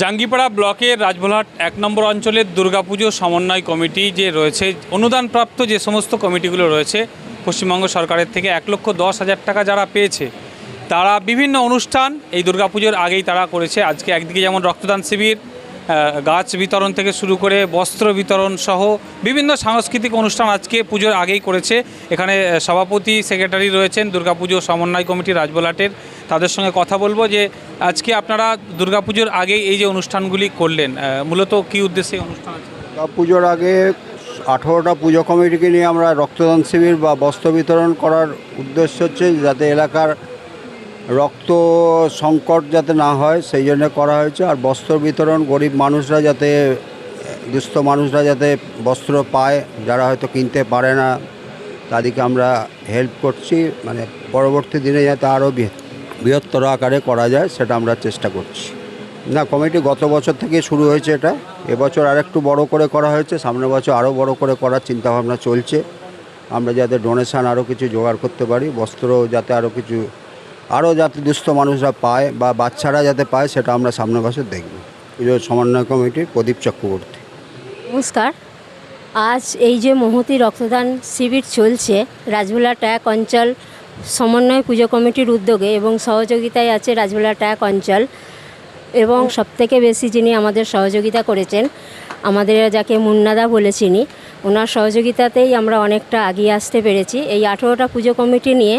জাঙ্গিপাড়া ব্লকের রাজভোলাট এক নম্বর অঞ্চলের দুর্গাপুজো সমন্বয় কমিটি যে রয়েছে, অনুদানপ্রাপ্ত যে সমস্ত কমিটিগুলো রয়েছে, পশ্চিমবঙ্গ সরকারের থেকে এক লক্ষ দশ হাজার টাকা যারা পেয়েছে, তারা বিভিন্ন অনুষ্ঠান এই দুর্গাপুজোর আগেই তারা করেছে। আজকে একদিকে যেমন রক্তদান শিবির গাছ বিতরণ থেকে শুরু করে বস্ত্র বিতরণ সহ বিভিন্ন সাংস্কৃতিক অনুষ্ঠান আজকে পুজোর আগেই করেছে। এখানে সভাপতি, সেক্রেটারি রয়েছেন দুর্গাপুজো সমন্বয় কমিটি রাজবোলাটের। তাদের সঙ্গে কথা বলব যে, আজকে আপনারা দুর্গাপুজোর আগেই এই যে অনুষ্ঠানগুলি করলেন মূলত কী উদ্দেশ্যে অনুষ্ঠান পুজোর আগে আঠেরোটা পুজো কমিটিকে নিয়ে আমরা রক্তদান শিবির বা বস্ত্র বিতরণ করার উদ্দেশ্য হচ্ছে যাতে এলাকার রক্ত সংকট যাতে না হয়, সেই জন্য করা হয়েছে। আর বস্ত্র বিতরণ, গরিব মানুষরা যাতে, দুস্থ মানুষরা যাতে বস্ত্র পায়, যারা হয়তো কিনতে পারে না, তাদেরকে আমরা হেল্প করছি। মানে পরবর্তী দিনে যাতে আরও বৃহত্তর আকারে করা যায়, সেটা আমরা চেষ্টা করছি। না, কমিটি গত বছর থেকে শুরু হয়েছে এটা। এবছর আরেকটু বড় করে করা হয়েছে, সামনের বছর আরও বড় করে করার চিন্তাভাবনা চলছে। আমরা যাতে ডোনেশান আরও কিছু জোগাড় করতে পারি, বস্ত্র যাতে আরও কিছু আরও যাতে দুস্থ মানুষরা পায় বা বাচ্চারা যাতে পায়, সেটা আমরা সামনে বছর দেখব। পুজোর সমন্বয় কমিটির প্রদীপ চক্রবর্তী। নমস্কার। আজ এই যে মহতি রক্তদান শিবির চলছে রাজভোলা ট্যাক অঞ্চল সমন্বয় পুজো কমিটির উদ্যোগে এবং সহযোগিতায় আছে রাজভোলা ট্যাক অঞ্চল। এবং সবথেকে বেশি যিনি আমাদের সহযোগিতা করেছেন, আমাদের যাকে মুন্নাদা বলে চিনি, ওনার সহযোগিতাতেই আমরা অনেকটা এগিয়ে আসতে পেরেছি। এই আঠেরোটা পুজো কমিটি নিয়ে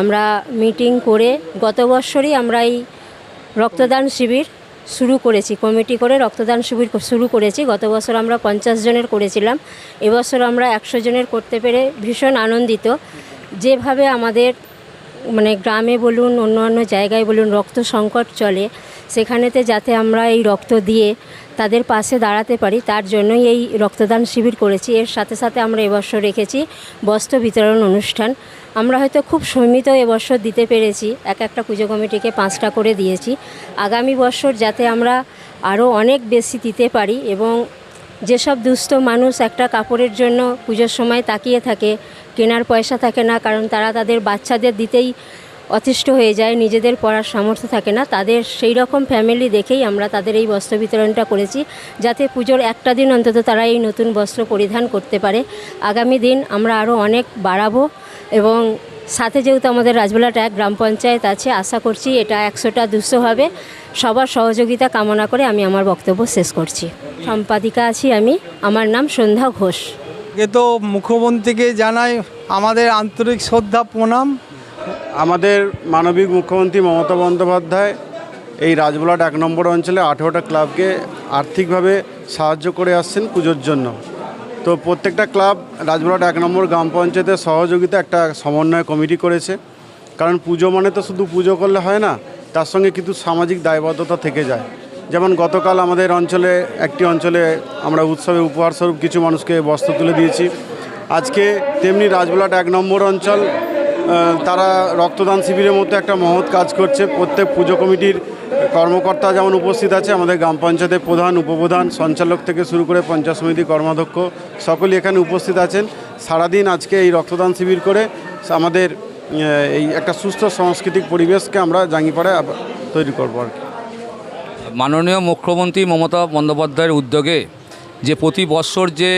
আমরা মিটিং করে গত বছরই আমরা এই রক্তদান শিবির শুরু করেছি, কমিটি করে রক্তদান শিবির শুরু করেছি। গত বছর আমরা পঞ্চাশ জনের করেছিলাম। এবছর আমরা একশো জনের করতে পেরে ভীষণ আনন্দিত। যেভাবে আমাদের মানে গ্রামে বলুন অন্য অন্য জায়গায় বলুন, রক্ত সংকট চলে সেখানেতে যাতে আমরা এই রক্ত দিয়ে তাদের পাশে দাঁড়াতে পারি, তার জন্যই এই রক্তদান শিবির করেছি। এর সাথে সাথে আমরা এবছর রেখেছি বস্ত্র বিতরণ অনুষ্ঠান। আমরা হয়তো খুব সীমিত এবছর দিতে পেরেছি, এক একটা পুজো কমিটিকে পাঁচটা করে দিয়েছি। আগামী বছর যাতে আমরা আরও অনেক বেশি দিতে পারি এবং যেসব দুস্থ মানুষ একটা কাপড়ের জন্য পুজোর সময় তাকিয়ে থাকে, কেনার পয়সা থাকে না, কারণ তারা তাদের বাচ্চাদের দিতেই অতিষ্ঠ হয়ে যায়, নিজেদের পড়ার সামর্থ্য থাকে না। তাদের সেই রকম ফ্যামিলি দেখেই আমরা তাদের এই বস্ত্র বিতরণটা করেছি, যাতে পুজোর একটা দিন অন্তত তারা এই নতুন বস্ত্র পরিধান করতে পারে। আগামী দিন আমরা আরও অনেক বাড়াবো এবং সাথে যেহেতু আমাদের রাজবেলাটা এক গ্রাম পঞ্চায়েত আছে, আশা করছি এটা একশোটা দুশো হবে। সবার সহযোগিতা কামনা করে আমি আমার বক্তব্য শেষ করছি। সম্পাদিকা আছি আমি, আমার নাম সন্ধ্যা ঘোষ। আগে তো মুখ্যমন্ত্রীকে জানাই আমাদের আন্তরিক শ্রদ্ধা, প্রণাম। আমাদের মানবিক মুখ্যমন্ত্রী মমতা বন্দ্যোপাধ্যায় এই রাজবোলাট এক নম্বর অঞ্চলে আঠেরোটা ক্লাবকে আর্থিকভাবে সাহায্য করে আসছেন পুজোর জন্য। তো প্রত্যেকটা ক্লাব রাজবোলাট এক নম্বর গ্রাম পঞ্চায়েতের সহযোগিতা একটা সমন্বয় কমিটি করেছে। কারণ পুজো মানে তো শুধু পুজো করলে হয় না, তার সঙ্গে কিন্তু সামাজিক দায়বদ্ধতা থেকে যায়। যেমন গতকাল আমাদের অঞ্চলে, একটি অঞ্চলে আমরা উৎসবে উপহারস্বরূপ কিছু মানুষকে বস্ত্র তুলে দিয়েছি। আজকে তেমনি রাজবোলাট এক নম্বর অঞ্চল তারা রক্তদান শিবিরের মতো একটা মহৎ কাজ করছে। প্রত্যেক পুজো কমিটির কর্মকর্তা যেমন উপস্থিত আছে, আমাদের গ্রাম পঞ্চায়েতের প্রধান, উপপ্রধান, সঞ্চালক থেকে শুরু করে পঞ্চায়েত সমিতি কর্মাধ্যক্ষ সকলেই এখানে উপস্থিত আছেন। সারাদিন আজকে এই রক্তদান শিবির করে আমাদের এই একটা সুস্থ সাংস্কৃতিক পরিবেশকে আমরা জাঙ্গিপাড়ায় তৈরি করব আর কি। মাননীয় মুখ্যমন্ত্রী মমতা বন্দ্যোপাধ্যায়ের উদ্যোগে যে প্রতি বছর যে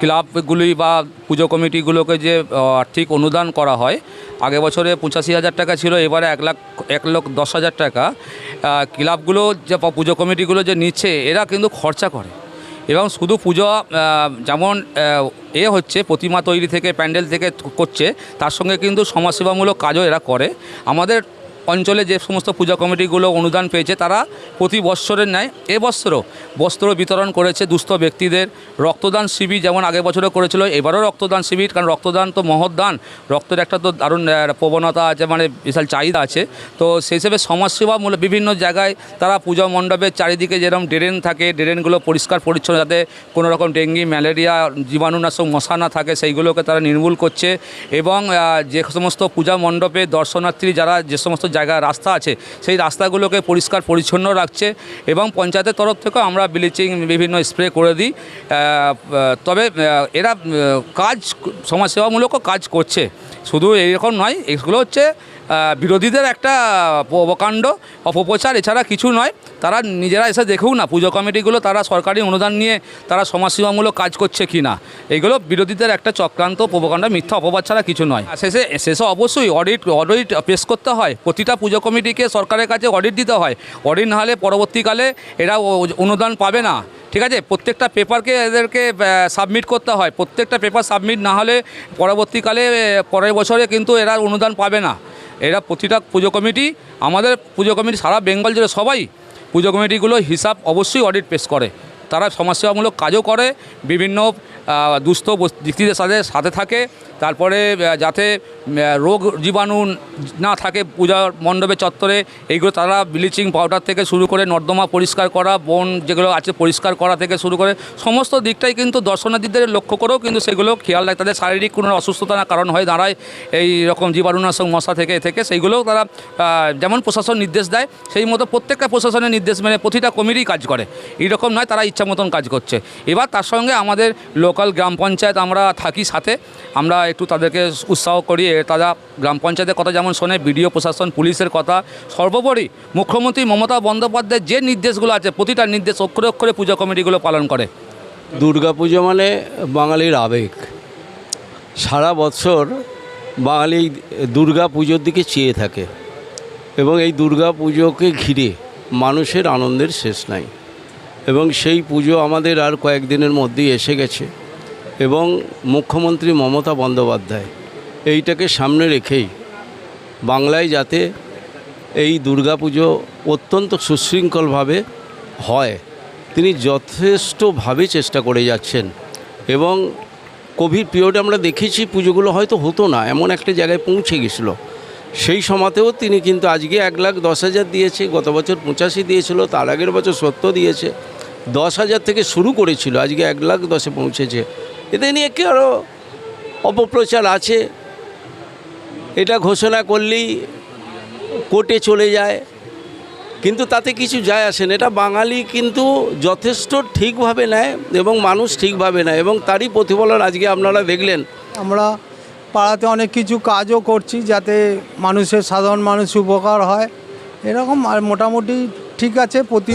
ক্লাবগুলি বা পুজো কমিটিগুলোকে যে আর্থিক অনুদান করা হয় আগে বছরে পঁচাশি হাজার টাকা ছিল, এবারে এক লাখ, এক লক্ষ দশ হাজার টাকা। ক্লাবগুলো যে পুজো কমিটিগুলো যে নিচ্ছে, এরা কিন্তু খরচা করে। এবং শুধু পুজো যেমন এ হচ্ছে, প্রতিমা তৈরি থেকে, প্যান্ডেল থেকে করছে, তার সঙ্গে কিন্তু সমাজসেবামূলক কাজও এরা করে। আমাদের অঞ্চলে যে সমস্ত পূজা কমিটিগুলো অনুদান পেয়েছে, তারা প্রতি বৎসরের ন্যায় এবছরও বস্ত্র বিতরণ করেছে দুস্থ ব্যক্তিদের। রক্তদান শিবির যেমন আগের বছরও করেছিল, এবারও রক্তদান শিবির, কারণ রক্তদান তো মহৎ দান। রক্তের একটা তো দারুণ প্রবণতা আছে মানে বিশাল চাহিদা আছে। তো সেই হিসেবে সমাজসেবামূলক বিভিন্ন জায়গায় তারা পূজা মণ্ডপের চারিদিকে যেরকম ড্রেন থাকে, ড্রেনগুলো পরিষ্কার, পরিচ্ছন্ন, যাতে কোনো রকম ডেঙ্গি, ম্যালেরিয়া জীবাণুনাশক মশা না থাকে, সেইগুলোকে তারা নির্মূল করছে। এবং যে সমস্ত পূজা মণ্ডপে দর্শনার্থী, যারা যে সমস্ত জায়গা, রাস্তা আছে। সেই রাস্তাগুলোকে পরিষ্কার, পরিচ্ছন্ন রাখছে এবং পঞ্চায়েতের তরফ থেকেও আমরা ব্লিচিং বিভিন্ন স্প্রে করে দিই। তবে এরা কাজ, সমাজসেবামূলকও কাজ করছে। শুধু এইরকম নয়, এগুলো হচ্ছে বিরোধীদের একটা অবকাণ্ড, অপপ্রচার, এছাড়া কিছু নয়। তারা নিজেরা এসে দেখেও না, পুজো কমিটিগুলো তারা সরকারি অনুদান নিয়ে তারা সমাজসেবামূলক কাজ করছে কি না। এগুলো বিরোধীদের একটা চক্রান্ত প্রবকাণ্ড মিথ্যা অপবাদ ছাড়া কিছু নয়। শেষে শেষে অবশ্যই অডিট অডিট পেশ করতে হয়। প্রতিটা পুজো কমিটিকে সরকারের কাছে অডিট দিতে হয়। অডিট না হলে পরবর্তীকালে এরা অনুদান পাবে না। ঠিক আছে? প্রত্যেকটা পেপারকে এদেরকে সাবমিট করতে হয়। প্রত্যেকটা পেপার সাবমিট না হলে পরবর্তীকালে পরের বছরে কিন্তু এরা অনুদান পাবে না। এরা প্রতিটা পুজো কমিটি, আমাদের পুজো কমিটি সারা বেঙ্গল জুড়ে সবাই পুজো কমিটিগুলো হিসাব অবশ্যই অডিট পেশ করে। তারা সমাজসেবামূলক কাজও করে, বিভিন্ন দুস্থ ব্যক্তিদের সাথে সাথে থাকে। তারপরে যাতে রোগ জীবাণু না থাকে পূজা মণ্ডপে চত্বরে, এইগুলো তারা ব্লিচিং পাউডার থেকে শুরু করে, নর্দমা পরিষ্কার করা, বন যেগুলো আছে পরিষ্কার করা থেকে শুরু করে, সমস্ত দিকটাই কিন্তু দর্শনার্থীদের লক্ষ্য করেও কিন্তু সেগুলো খেয়াল রাখে তাদের শারীরিক কোনো অসুস্থতা না কারণ হয়ে দাঁড়ায় এই রকম জীবাণুনাশক মশা থেকে থেকে সেইগুলোও তারা যেমন প্রশাসন নির্দেশ দেয়, সেই মতো প্রত্যেকটা প্রশাসনের নির্দেশ মেনে প্রতিটা কমিটি কাজ করে। এইরকম নয়, তারা ইচ্ছা মতন কাজ করছে। এবার তার সঙ্গে আমাদের লোকাল গ্রাম পঞ্চায়েত আমরা থাকি সাথে। আমরা একটু তাদেরকে উৎসাহ করি তারা গ্রাম পঞ্চায়েতের কথা যেমন শোনে, বিডিও, প্রশাসন, পুলিশের কথা। সর্বোপরি মুখ্যমন্ত্রী মমতা বন্দ্যোপাধ্যায়ের যে নির্দেশগুলো আছে, প্রতিটা নির্দেশ অক্ষরে অক্ষরে পুজো কমিটিগুলো পালন করে। দুর্গাপুজো মানে বাঙালির আবেগ। সারা বছর বাঙালি দুর্গা পুজোর দিকে চেয়ে থাকে এবং এই দুর্গা পুজোকে ঘিরে মানুষের আনন্দের শেষ নাই। এবং সেই পুজো আমাদের আর কয়েকদিনের মধ্যেই এসে গেছে। এবং মুখ্যমন্ত্রী মমতা বন্দ্যোপাধ্যায়। এইটাকে সামনে রেখেই বাংলায় যাতে এই দুর্গাপুজো অত্যন্ত সুশৃঙ্খলভাবে হয়, তিনি যথেষ্টভাবে চেষ্টা করে যাচ্ছেন। এবং কোভিড পিরিয়ডে আমরা দেখেছি, পুজোগুলো হয়তো হতো না, এমন একটা জায়গায় পৌঁছে গেছিল। সেই সময়তেও তিনি কিন্তু আজকে এক লাখ দশ হাজার দিয়েছে, গত বছর পঁচাশি দিয়েছিল, তার আগের বছর সত্তর দিয়েছে, দশ হাজার থেকে শুরু করেছিল, আজকে এক লাখ দশে পৌঁছেছে। এতে নিয়ে কি আরও অপপ্রচার আছে? এটা ঘোষণা করলেই কোর্টে চলে যায়। কিন্তু তাতে কিছু যায় আসে না। এটা বাঙালি কিন্তু যথেষ্ট ঠিকভাবে নেয় এবং মানুষ ঠিকভাবে নেয় এবং তারই প্রতিফলন আজকে আপনারা দেখলেন। আমরা পাড়াতে অনেক কিছু কাজও করছি যাতে মানুষের সাধারণ মানুষ উপকার হয়। এরকম আর মোটামুটি ঠিক আছে প্রতি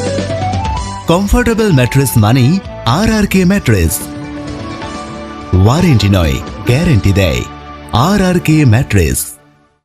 কমফোর্টেবল ম্যাট্রেস মানেই R R K mattress warranty নয় গ্যারেন্টি দেয় আর আর কে ম্যাট্রেস